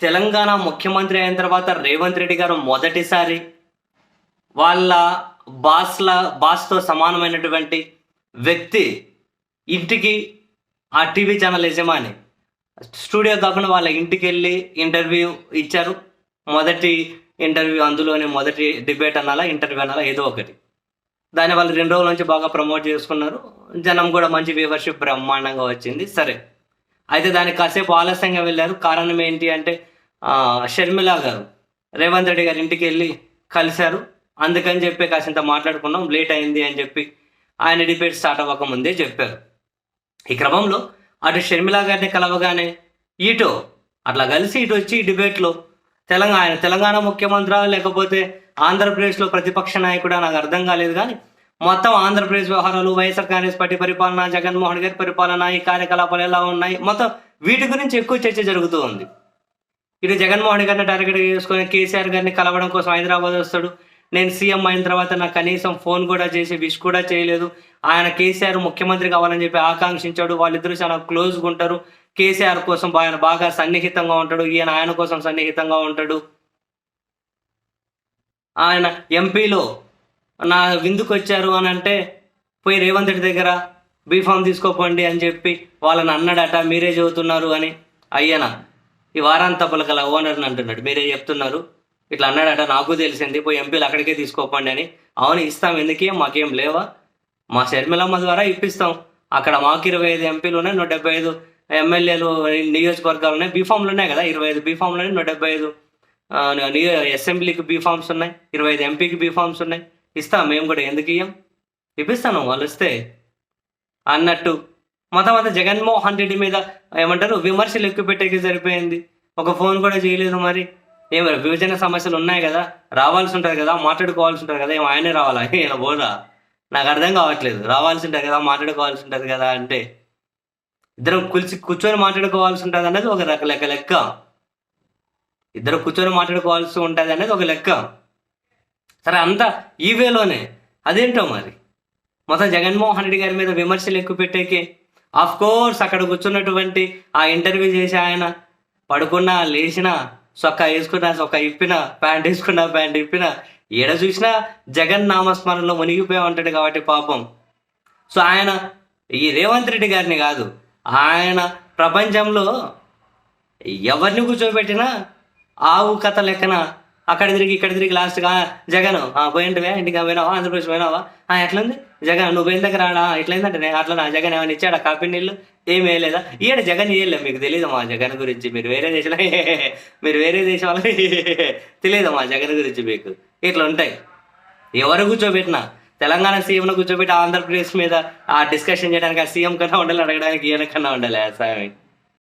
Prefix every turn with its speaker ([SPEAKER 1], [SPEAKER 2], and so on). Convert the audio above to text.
[SPEAKER 1] తెలంగాణ ముఖ్యమంత్రి అయిన తర్వాత రేవంత్ రెడ్డి గారు మొదటిసారి వాళ్ళ బాస్ల బాస్తో సమానమైనటువంటి వ్యక్తి ఇంటికి ఆ టీవీ ఛానల్ యజమాని. స్టూడియో కాకుండా వాళ్ళ ఇంటికి వెళ్ళి ఇంటర్వ్యూ ఇచ్చారు. మొదటి ఇంటర్వ్యూ అందులోనే మొదటి డిబేట్ అనాలా ఇంటర్వ్యూ అనాలా ఏదో ఒకటి. దాన్ని వాళ్ళు రెండు రోజుల నుంచి బాగా ప్రమోట్ చేసుకున్నారు. జనం కూడా మంచి వ్యూవర్షిప్ బ్రహ్మాండంగా వచ్చింది. సరే. అయితే దానికి కాసేపు ఆలస్యంగా వెళ్ళారు. కారణం ఏంటి అంటే షర్మిల గారు రేవంత్ రెడ్డి గారి ఇంటికి వెళ్ళి కలిశారు. అందుకని చెప్పి కాసింత మాట్లాడుకున్నాం లేట్ అయింది అని చెప్పి ఆయన డిబేట్ స్టార్ట్ అవ్వక ముందే చెప్పారు. ఈ క్రమంలో అటు షర్మిల గారిని కలవగానే ఇటు అట్లా కలిసి ఇటు వచ్చి ఈ డిబేట్లో తెలంగాణ తెలంగాణ ముఖ్యమంత్రి లేకపోతే ఆంధ్రప్రదేశ్లో ప్రతిపక్ష నాయకుడా నాకు అర్థం కాలేదు కానీ మొత్తం ఆంధ్రప్రదేశ్ వ్యవహారాలు వైఎస్ఆర్ కాంగ్రెస్ పార్టీ పరిపాలన జగన్మోహన్ గారి పరిపాలన ఈ కార్యకలాపాలు ఎలా ఉన్నాయి మొత్తం వీటి గురించి ఎక్కువ చర్చ జరుగుతూ ఉంది. ఇటు జగన్మోహన్ గారిని టార్గెట్ చేసుకొని కేసీఆర్ గారిని కలవడం కోసం హైదరాబాద్ వస్తాడు. నేను సీఎం అయిన తర్వాత నాకు కనీసం ఫోన్ కూడా చేసి విష్ కూడా చేయలేదు. ఆయన కేసీఆర్ ముఖ్యమంత్రి కావాలని చెప్పి ఆకాంక్షించాడు. వాళ్ళిద్దరూ చాలా క్లోజ్గా ఉంటారు. కేసీఆర్ కోసం ఆయన బాగా సన్నిహితంగా ఉంటాడు. ఈయన ఆయన కోసం సన్నిహితంగా ఉంటాడు. ఆయన ఎంపీలో నా విందుకు వచ్చారు అని అంటే పోయి రేవంత్ రెడ్డి దగ్గర బీఫామ్ తీసుకోపోండి అని చెప్పి వాళ్ళని అన్నాడట. మీరే చదువుతున్నారు అని అయ్యనా. ఈ వారాంత పలకల ఓనర్ని అంటున్నాడు. మీరే చెప్తున్నారు? ఇట్లా అన్నాడట నాకు తెలిసింది పోయి ఎంపీలు అక్కడికే తీసుకోపండి అని. అవును ఇస్తాం. ఎందుకేం? మాకేం లేవా? మా షర్మిలమ్మ ద్వారా ఇప్పిస్తాం. అక్కడ మాకు ఇరవై ఐదు ఎంపీలు ఉన్నాయి నూట డెబ్బై ఐదు ఎమ్మెల్యేలు నియోజకవర్గాలు ఉన్నాయి బీఫామ్లు ఉన్నాయి కదా? ఇరవై ఐదు బీఫామ్లు ఉన్నాయి నూట డెబ్బై ఐదు నియో అసెంబ్లీకి బీఫామ్స్ ఉన్నాయి ఇరవై ఐదు ఎంపీకి బీఫామ్స్ ఉన్నాయి. ఇస్తాం. మేము కూడా ఎందుకు ఇయ్యం? ఇప్పిస్తాను. వాళ్ళు వస్తే అన్నట్టు మొత్తం అంతా జగన్మోహన్ రెడ్డి మీద ఏమంటారు విమర్శలు ఎక్కువ పెట్టేకి సరిపోయింది. ఒక ఫోన్ కూడా చేయలేదు మరి. ఏం విభజన సమస్యలు ఉన్నాయి కదా. రావాల్సి ఉంటుంది కదా మాట్లాడుకోవాల్సి ఉంటుంది కదా. ఏం ఆయనే రావాలా? ఈయన పోరా నాకు అర్థం కావట్లేదు. రావాల్సి ఉంటుంది కదా మాట్లాడుకోవాల్సి ఉంటుంది కదా అంటే. ఇద్దరం కులిసి కూర్చొని మాట్లాడుకోవాల్సి ఉంటుంది అనేది ఒక రక లెక్క లెక్క. ఇద్దరు కూర్చొని మాట్లాడుకోవాల్సి ఉంటుంది అనేది ఒక లెక్క. సరే అంతా ఈ వేలోనే. అదేంటో మరి? మొత్తం జగన్మోహన్ రెడ్డి గారి మీద విమర్శలు ఎక్కువ పెట్టేకే ఆఫ్ కోర్స్ అక్కడ కూర్చున్నటువంటి ఆ ఇంటర్వ్యూ చేసి ఆయన పడుకున్నా లేచినా సొక్క వేసుకున్నా సొక్క ఇప్పిన ప్యాంట్ వేసుకున్నా ప్యాంట్ ఇప్పిన ఏడ చూసినా జగన్ నామస్మరణలో మునిగిపోయి ఉంటాడు కాబట్టి పాపం. సో ఆయన ఈ రేవంత్ రెడ్డి గారిని కాదు ఆయన ప్రపంచంలో ఎవరిని కూర్చోబెట్టినా ఆవు కథ లెక్కన అక్కడ తిరిగి ఇక్కడ తిరిగి లాస్ట్గా జగన్ ఆ, పోయింటివే ఇంటికి పోయినావా ఆంధ్రప్రదేశ్ పోయినావా? ఆ, ఎట్లుంది? జగన్ నువ్వు పోయిన దగ్గర ఆడా? ఎట్లయిందంటే అట్లా నా జగన్ ఏమైనా ఇచ్చాడా? కాపీ నీళ్ళు? ఏం వేయలేదా? ఈడ జగన్ ఇయ్యలే మీకు తెలియదు మా జగన్ గురించి? మీరు వేరే దేశంలో మీరు వేరే దేశం వాళ్ళకి తెలియదు మా జగన్ గురించి మీకు? ఇట్లా ఉంటాయి. ఎవరు కూర్చోబెట్టినా? తెలంగాణ సీఎంను కూర్చోబెట్టి ఆంధ్రప్రదేశ్ మీద ఆ డిస్కషన్ చేయడానికి ఆ సీఎం కన్నా ఉండాలి అడగడానికి ఈయన కన్నా ఉండాలి స్వామి